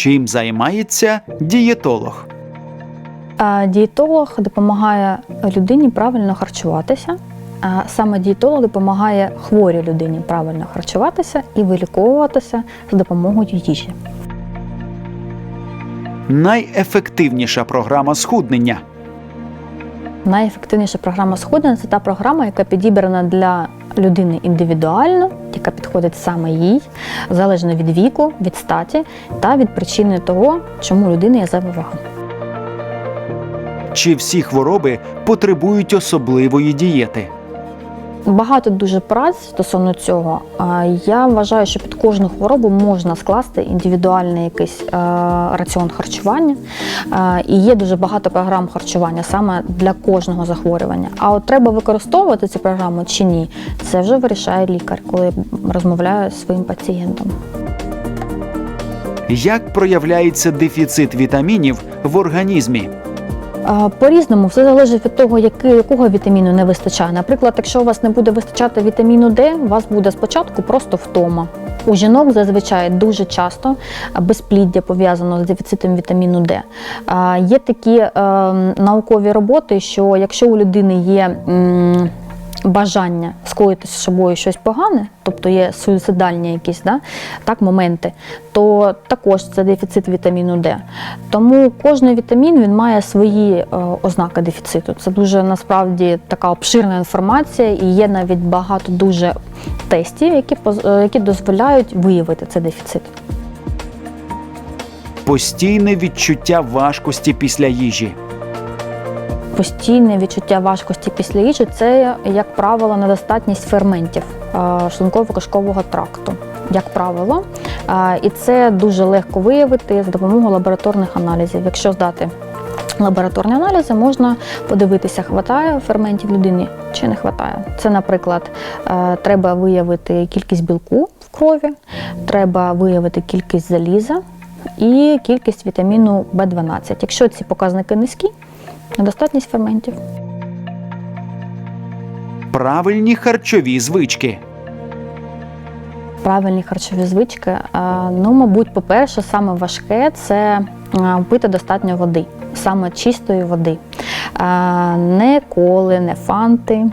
Чим займається дієтолог? Дієтолог допомагає людині правильно харчуватися. Саме дієтолог допомагає хворій людині правильно харчуватися і виліковуватися з допомогою їжі. Найефективніша програма схуднення. Найефективніша програма сходення це та програма, яка підібрана для людини індивідуально, яка підходить саме їй, залежно від віку, від статі та від причини того, чому людина є зайва вага. Чи всі хвороби потребують особливої дієти? Багато дуже праць стосовно цього. Я вважаю, що під кожну хворобу можна скласти індивідуальний якийсь е, раціон харчування. Е, І є дуже багато програм харчування саме для кожного захворювання. А от треба використовувати цю програму чи ні, це вже вирішає лікар, коли розмовляє зі своїм пацієнтом. Як проявляється дефіцит вітамінів в організмі? По-різному, все залежить від того, якого вітаміну не вистачає. Наприклад, якщо у вас не буде вистачати вітаміну Д, у вас буде спочатку просто втома. У жінок зазвичай дуже часто безпліддя пов'язано з дефіцитом вітаміну Д. Є такі е, наукові роботи, що якщо у людини є бажання скоїти з собою щось погане, тобто є суїцидальні якісь да, так, моменти, то також це дефіцит вітаміну Д. Тому кожен вітамін він має свої е, ознаки дефіциту. Це дуже насправді така обширна інформація, і є навіть багато дуже тестів, які, е, які дозволяють виявити цей дефіцит. Постійне відчуття важкості після їжі. Постійне відчуття важкості після їжі це, як правило, недостатність ферментів е, шлунково-кишкового тракту. Як правило, і це дуже легко виявити за допомогою лабораторних аналізів. Якщо здати лабораторні аналізи, можна подивитися, хватає ферментів людині чи не хватає. Це, наприклад, треба виявити кількість білку в крові, треба виявити кількість заліза і кількість вітаміну В12. Якщо ці показники низькі, недостатність ферментів. Правильні харчові звички. Правильні харчові звички. Ну, мабуть, по-перше, саме важке це пити достатньо води, саме чистої води. Не коли, не фанти.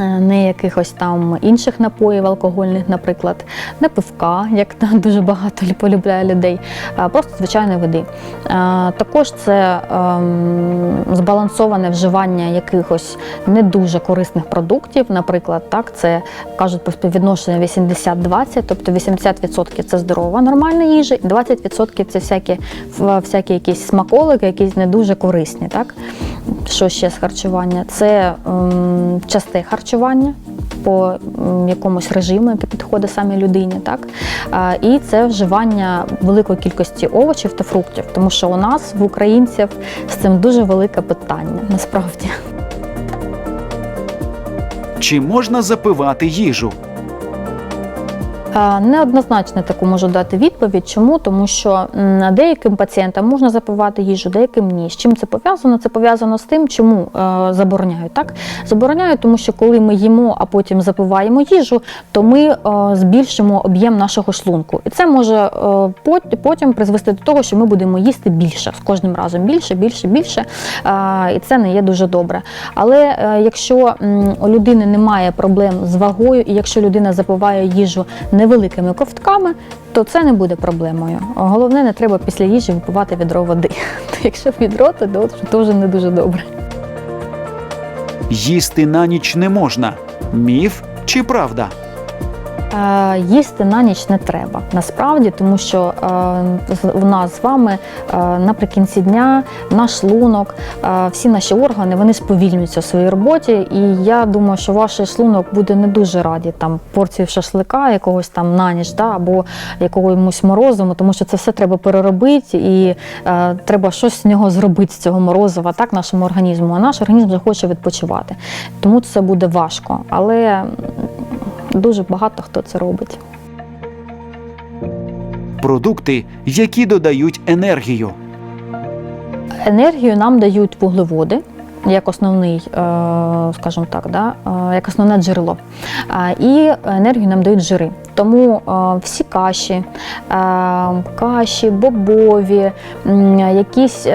Е, Не якихось там інших напоїв алкогольних, наприклад, не пивка, як дуже багато полюбляє людей, а просто звичайної води. Е, Також це ем, збалансоване вживання якихось не дуже корисних продуктів. Наприклад, так, це кажуть про співвідношення 80-20, тобто 80% це здорова нормальна їжа, 20% це всякі, всякі якісь смаколики, якісь не дуже корисні. Так? Що ще з харчування? Це ем, часте харчування по м, якомусь режиму, який підходить саме людині. Так? І це вживання великої кількості овочів та фруктів, тому що у нас в українців з цим дуже велике питання насправді. Чи можна запивати їжу? Е, Неоднозначно таку можу дати відповідь. Чому? Тому що деяким пацієнтам можна запивати їжу, деяким ні. З чим це пов'язано? Це пов'язано з тим, чому е, забороняють. Так? Забороняють, тому що коли ми їмо, а потім запиваємо їжу, то ми е, збільшимо об'єм нашого шлунку. І це може потім призвести до того, що ми будемо їсти більше з кожним разом більше, більше, більше. І це не є дуже добре. Але якщо у людини немає проблем з вагою, і якщо людина запиває їжу невеликими ковтками, то це не буде проблемою. Головне, не треба після їжі випивати відро води. Якщо відро, то то не дуже добре. Їсти на ніч не можна. Міф чи правда? Е, Їсти на ніч не треба насправді, тому що е, з- у нас з вами е, наприкінці дня наш шлунок, е, всі наші органи вони сповільнюються в своїй роботі. І я думаю, що ваш шлунок буде не дуже раді там порції шашлика, якогось там на ніч, да, або якогось морозиву, тому що це все треба переробити і е, треба щось з нього зробити з цього морозива, так нашому організму. А наш організм захоче відпочивати. Тому це буде важко. Але Дуже багато хто це робить. Продукти, які додають енергію. Енергію нам дають вуглеводи, як основний, е, скажімо так, да, е, як основне джерело. І енергію нам дають жири. Тому е, всі каші, каші, бобові, якісь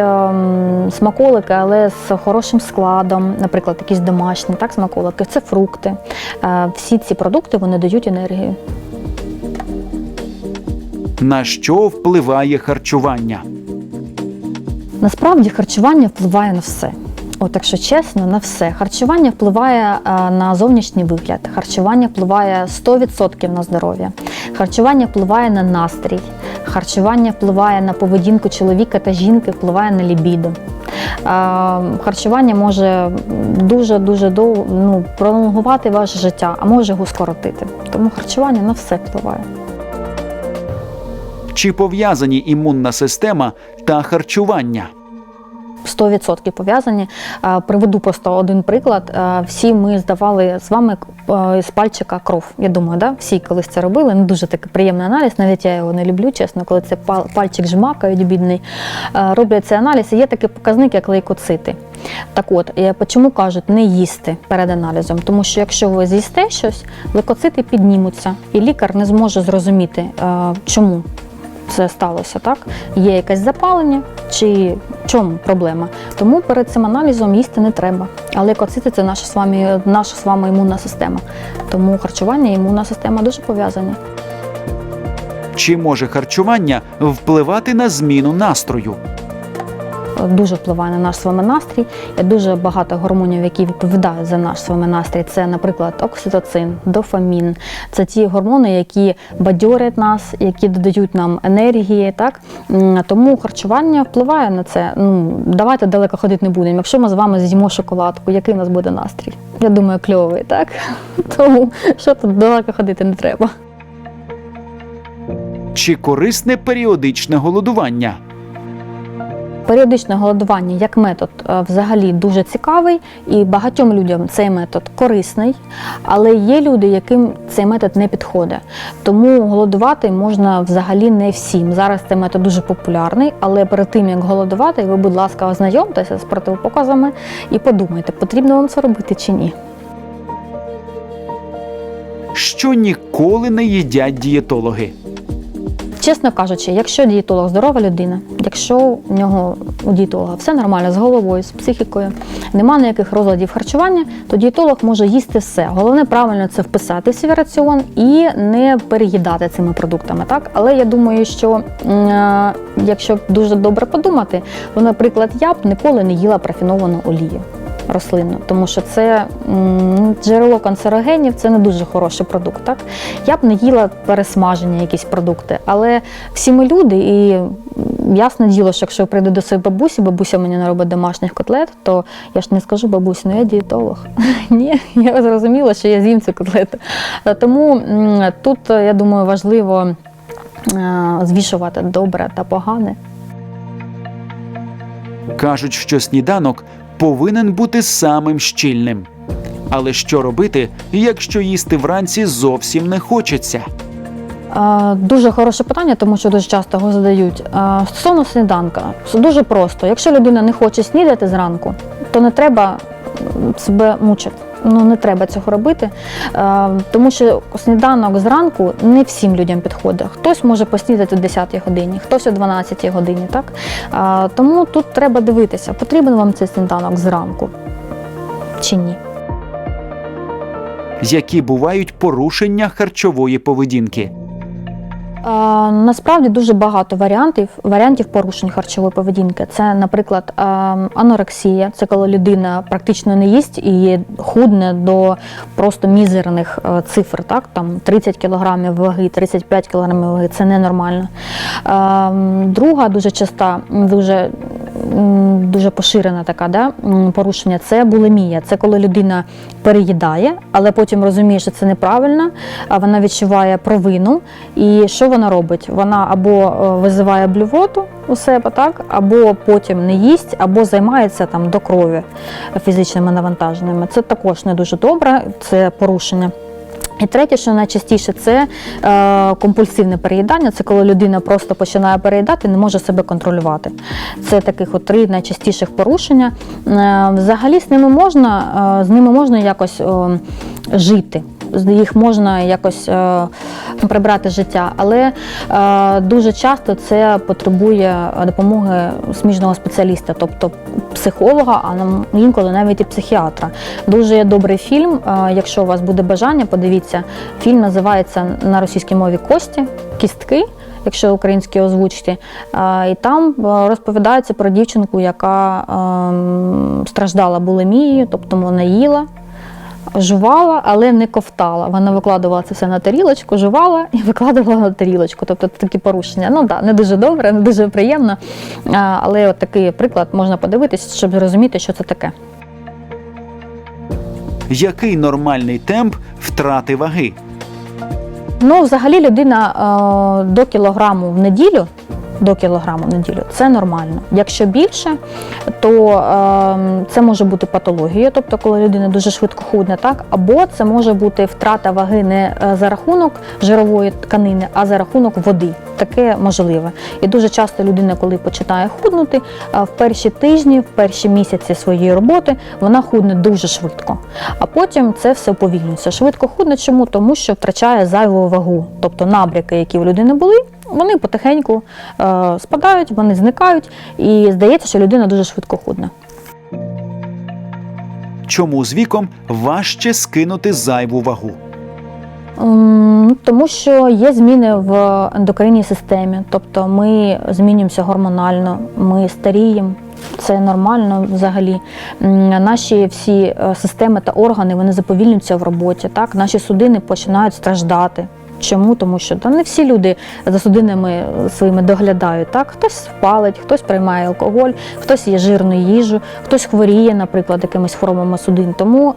смаколики, але з хорошим складом, наприклад, якісь домашні так, смаколики, це фрукти. Всі ці продукти вони дають енергію. На що впливає харчування? Насправді харчування впливає на все. От, якщо чесно, на все. Харчування впливає е, на зовнішній вигляд, харчування впливає 100% на здоров'я, харчування впливає на настрій, харчування впливає на поведінку чоловіка та жінки, впливає на лібідо. Е, Харчування може дуже-дуже довго ну, пролонгувати ваше життя, а може його скоротити. Тому харчування на все впливає. Чи пов'язані імунна система та харчування? 100% пов'язані. Е, Приведу просто один приклад. Е, Всі ми здавали з вами е, з пальчика кров. Я думаю, да? всі колись це робили. Не дуже такий приємний аналіз. Навіть я його не люблю, чесно, коли це пал- пальчик жмакають бідний. Роблять цей аналіз. І є такий показник, як лейкоцити. Так от, чому кажуть не їсти перед аналізом? Тому що якщо ви з'їсте щось, лейкоцити піднімуться, і лікар не зможе зрозуміти, чому це сталося, так? Є якесь запалення чи в чому проблема. Тому перед цим аналізом їсти не треба. Але лейкоцити – це наша з вами, наша з вами імунна система. Тому харчування і імунна система дуже пов'язані. Чи може харчування впливати на зміну настрою? Дуже впливає на наш з вами настрій. Є дуже багато гормонів, які відповідають за наш з вами настрій. Це, наприклад, окситоцин, дофамін. Це ті гормони, які бадьорять нас, які додають нам енергії. Так тому харчування впливає на це. Ну давайте далеко ходити не будемо. Якщо ми з вами з'їмо шоколадку, який у нас буде настрій? Я думаю, кльовий, так тому що тут далеко ходити не треба. Чи корисне періодичне голодування? Періодичне голодування як метод е, взагалі дуже цікавий, і багатьом людям цей метод корисний, але є люди, яким цей метод не підходить. Тому голодувати можна взагалі не всім. Зараз цей метод дуже популярний, але перед тим як голодувати, ви, будь ласка, ознайомтеся з противопоказами і подумайте, потрібно вам це робити чи ні. Що ніколи не їдять дієтологи? Чесно кажучи, якщо дієтолог здорова людина, якщо у нього у дієтолога все нормально з головою, з психікою, нема ніяких розладів харчування, то дієтолог може їсти все. Головне правильно це вписати в свій раціон і не переїдати цими продуктами. Так, але я думаю, що е, якщо дуже добре подумати, то, наприклад, я б ніколи не їла прафіновану олію. Рослинну, тому що це джерело канцерогенів, це не дуже хороший продукт. Так? Я б не їла пересмажені якісь продукти, але всі ми люди, і ясне діло, що якщо я прийду до своєї бабусі, бабуся мені не робить домашніх котлет, то я ж не скажу бабусі, ну я дієтолог. Ні, я зрозуміла, що я з'їм цю котлету. Е, Тому тут, е, я думаю, важливо е, звішувати добре та погане. Кажуть, що сніданок повинен бути самим щільним. Але що робити, якщо їсти вранці зовсім не хочеться? Дуже хороше питання, тому що дуже часто його задають. Стосовно сніданка, дуже просто. Якщо людина не хоче снідати зранку, то не треба себе мучити. Ну не треба цього робити, Е, тому що сніданок зранку не всім людям підходить. Хтось може поснідати о 10 годині, хтось о 12 годині. Так Е, тому тут треба дивитися, потрібен вам цей сніданок зранку чи ні. Які бувають порушення харчової поведінки? Насправді дуже багато варіантів варіантів порушень харчової поведінки. Це, наприклад, анорексія, це коли людина практично не їсть і худне до просто мізерних е, цифр. Так там 30 кг ваги, 35 кг ваги це ненормально. Друга дуже часта, дуже дуже поширена така да, порушення це булимія. Це коли людина переїдає, але потім розуміє, що це неправильно, а вона відчуває провину. І що вона робить? Вона або е, визиває блювоту у себе, так, або потім не їсть, або займається там до крові фізичними навантаженнями. Це також не дуже добре, це порушення. І третє, що найчастіше, це е, компульсивне переїдання. Це коли людина просто починає переїдати не може себе контролювати. Це таких от три найчастіших порушення. Е, взагалі з ними можна, е, з ними можна якось жити. Їх можна якось е, прибрати з життя, але е, дуже часто це потребує допомоги сміжного спеціаліста, тобто психолога, а нам інколи навіть і психіатра. Дуже добрий фільм. е, Якщо у вас буде бажання, подивіться. Фільм називається на російській мові Кості, кістки. Якщо українські озвучити, Е, і там розповідається про дівчинку, яка ем, страждала булимією, тобто вона їла, жувала, але не ковтала. Вона викладувала це все на тарілочку, жувала і викладувала на тарілочку. Тобто такі порушення. Ну так, не дуже добре, не дуже приємно. Але от такий приклад можна подивитись, щоб зрозуміти, що це таке. Який нормальний темп втрати ваги? Ну, взагалі, людина е, до кілограму в неділю. До кілограму в неділю це нормально. Якщо більше, то е, це може бути патологія, тобто коли людина дуже швидко худне, так або це може бути втрата ваги не е, за рахунок жирової тканини, а за рахунок води. Таке можливе. І дуже часто людина, коли починає худнути, е, в перші тижні, в перші місяці своєї роботи вона худне дуже швидко. А потім це все уповільнюється. Швидко худне чому? Тому що втрачає зайву вагу. Тобто набряки, які у людини були, вони потихеньку е, спадають, вони зникають, і здається, що людина дуже швидко худне. Чому з віком важче скинути зайву вагу? Тому що є зміни в ендокринній системі, тобто ми змінюємося гормонально, ми старіємо. Це нормально взагалі. Наші всі е, системи та органи вони заповільнюються в роботі. Так? Наші судини починають страждати. Чому? Тому що та не всі люди за судинами своїми доглядають. Так? Хтось палить, хтось приймає алкоголь, хтось є жирну їжу, хтось хворіє, наприклад, якимись хворобами судин. Тому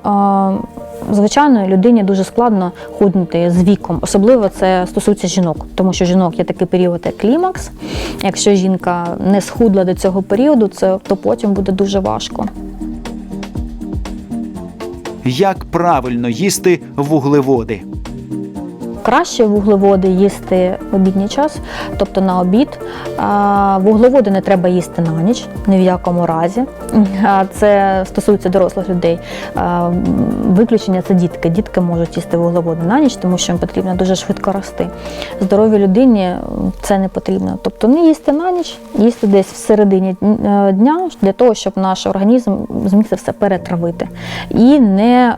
Звичайно, людині дуже складно худнути з віком, особливо це стосується жінок, тому що жінок є такий період, як клімакс. Якщо жінка не схудла до цього періоду, це то потім буде дуже важко. Як правильно їсти вуглеводи? Краще вуглеводи їсти в обідній час, тобто на обід. Вуглеводи не треба їсти на ніч, ні в якому разі. Це стосується дорослих людей. Виключення це дітки. Дітки можуть їсти вуглеводи на ніч, тому що їм потрібно дуже швидко рости. Здоровій людині це не потрібно. Тобто не їсти на ніч, їсти десь в середині е, дня для того, щоб наш організм зміг це все перетравити і не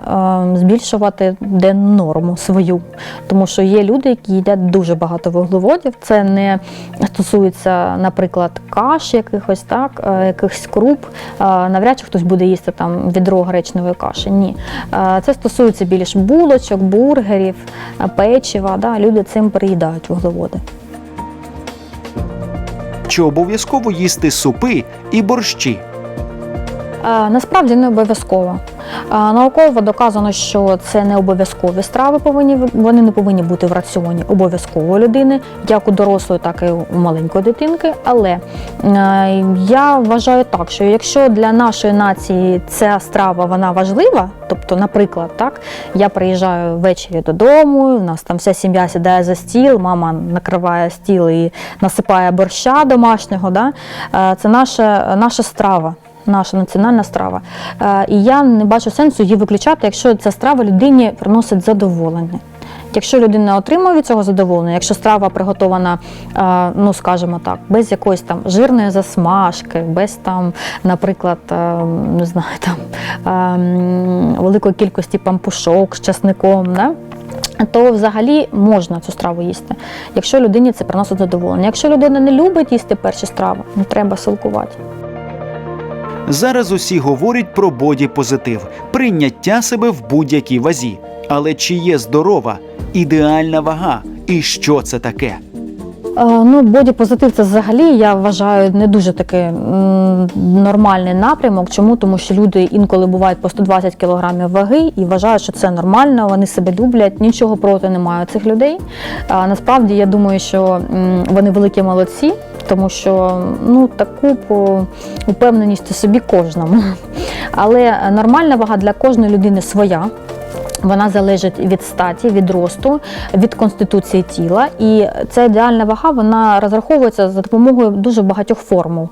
е, збільшувати денну норму свою. Тому що є люди, які їдять дуже багато вуглеводів. Це не стосується, наприклад, каш якихось, так, е, якихось круп. Навряд чи хтось буде їсти там відро гречневої каші. Ні. Це стосується більш булочок, бургерів, печива. Да? Люди цим переїдають вуглеводи. Чи обов'язково їсти супи і борщі? Насправді не обов'язково. Науково доказано, що це не обов'язкові страви повинні вони не повинні бути в раціоні обов'язково людини, як у дорослої, так і у маленької дитинки. Але я вважаю так, що якщо для нашої нації ця страва вона важлива, тобто, наприклад, так я приїжджаю ввечері додому, у нас там вся сім'я сідає за стіл, мама накриває стіл і насипає борща домашнього. Да? Е, Це наша, наша страва наша національна страва. Е, І я не бачу сенсу її виключати, якщо ця страва людині приносить задоволення. Якщо людина отримує від цього задоволення, якщо страва приготована, е, ну скажімо так, без якоїсь там жирної засмажки, без там, наприклад, е, не знаю, там великої кількості пампушок з часником, да? то взагалі можна цю страву їсти, якщо людині це приносить задоволення. Якщо людина не любить їсти перші страви, не треба силкувати. Зараз усі говорять про боді-позитив, прийняття себе в будь-якій вазі. Але чи є здорова, ідеальна вага? І що це таке? Е, Ну, бодіпозитив це взагалі я вважаю не дуже такий нормальний напрямок. Чому? Тому що люди інколи бувають по 120 кілограмів ваги і вважають, що це нормально, вони себе люблять, нічого проти немає цих людей. А насправді я думаю, що вони великі молодці, тому що ну таку упевненість у собі кожному. Але нормальна вага для кожної людини своя. Вона залежить від статі, від росту, від конституції тіла. І ця ідеальна вага вона розраховується за допомогою дуже багатьох формул.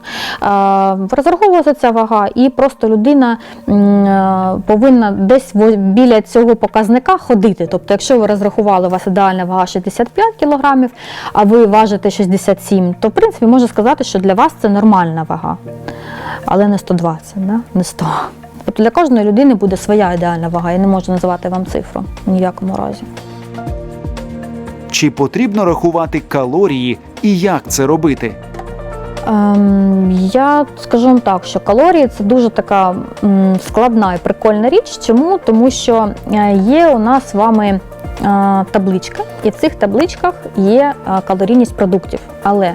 Розраховується ця вага, і просто людина е, повинна десь біля цього показника ходити. Тобто, якщо ви розрахували, у вас ідеальна вага 65 кг, а ви важите 67, то в принципі можна сказати, що для вас це нормальна вага, але не 120, да? не 100. Тобто для кожної людини буде своя ідеальна вага. Я не можу називати вам цифру в ніякому разі. Чи потрібно рахувати калорії і як це робити? Ем, я скажу вам так, що калорії це дуже така складна і прикольна річ. Чому? Тому що е, є у нас з вами е, табличка, і в цих табличках є е, калорійність продуктів. Але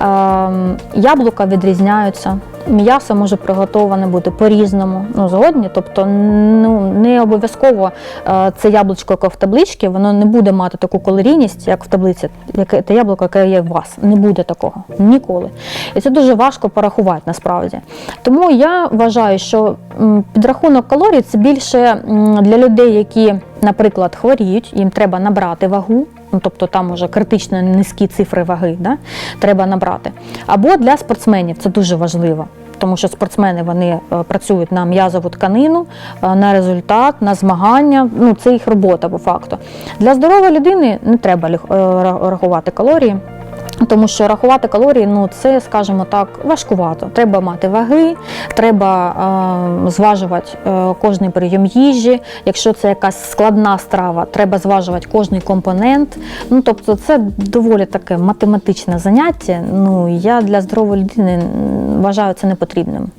ем, яблука відрізняються. М'ясо може приготоване бути по-різному, ну згодні. Тобто, ну не обов'язково е, це яблучко, яке в табличці, воно не буде мати таку калорійність, як в таблиці, яке те яблуко, яке є у вас. Не буде такого ніколи. І це дуже важко порахувати насправді. Тому я вважаю, що підрахунок калорій це більше для людей, які, наприклад, хворіють, їм треба набрати вагу. Ну, тобто там уже критично низькі цифри ваги, да? треба набрати. Або для спортсменів це дуже важливо. Тому що спортсмени вони е, працюють на м'язову тканину, е, на результат, на змагання. Ну це їх робота по факту. Для здорової людини не треба е, рахувати калорії. Тому що рахувати калорії, ну це, скажімо так, важкувато. Треба мати ваги, треба е, зважувати е, кожний прийом їжі. Якщо це якась складна страва, треба зважувати кожний компонент. Ну тобто, це доволі таке математичне заняття. Ну я для здорової людини вважаю це непотрібним.